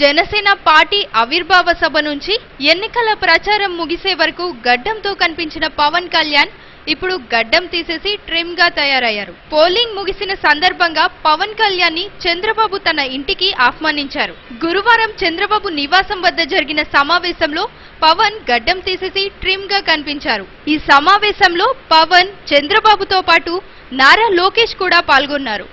Janasena party ఆవిర్భావ సభ నుంచి ఎన్నికల ప్రచారం ముగిసే వరకు గడ్డంతో కనిపించిన పవన్ కళ్యాణ్ ఇప్పుడు గడ్డం తీసేసి ట్రిమ్గా తయారయ్యారు. పోలింగ్ ముగిసిన సందర్భంగా పవన్ కళ్యాణ్ని చంద్రబాబు తన ఇంటికి ఆహ్వానించారు. గురువారం చంద్రబాబు నివాసం వద్ద జరిగిన సమావేశంలో పవన్ గడ్డం తీసేసి ట్రిమ్గా కనిపించారు. ఈ సమావేశంలో పవన్ చంద్రబాబుతో పాటు నారా లోకేష్ కూడా పాల్గొన్నారు.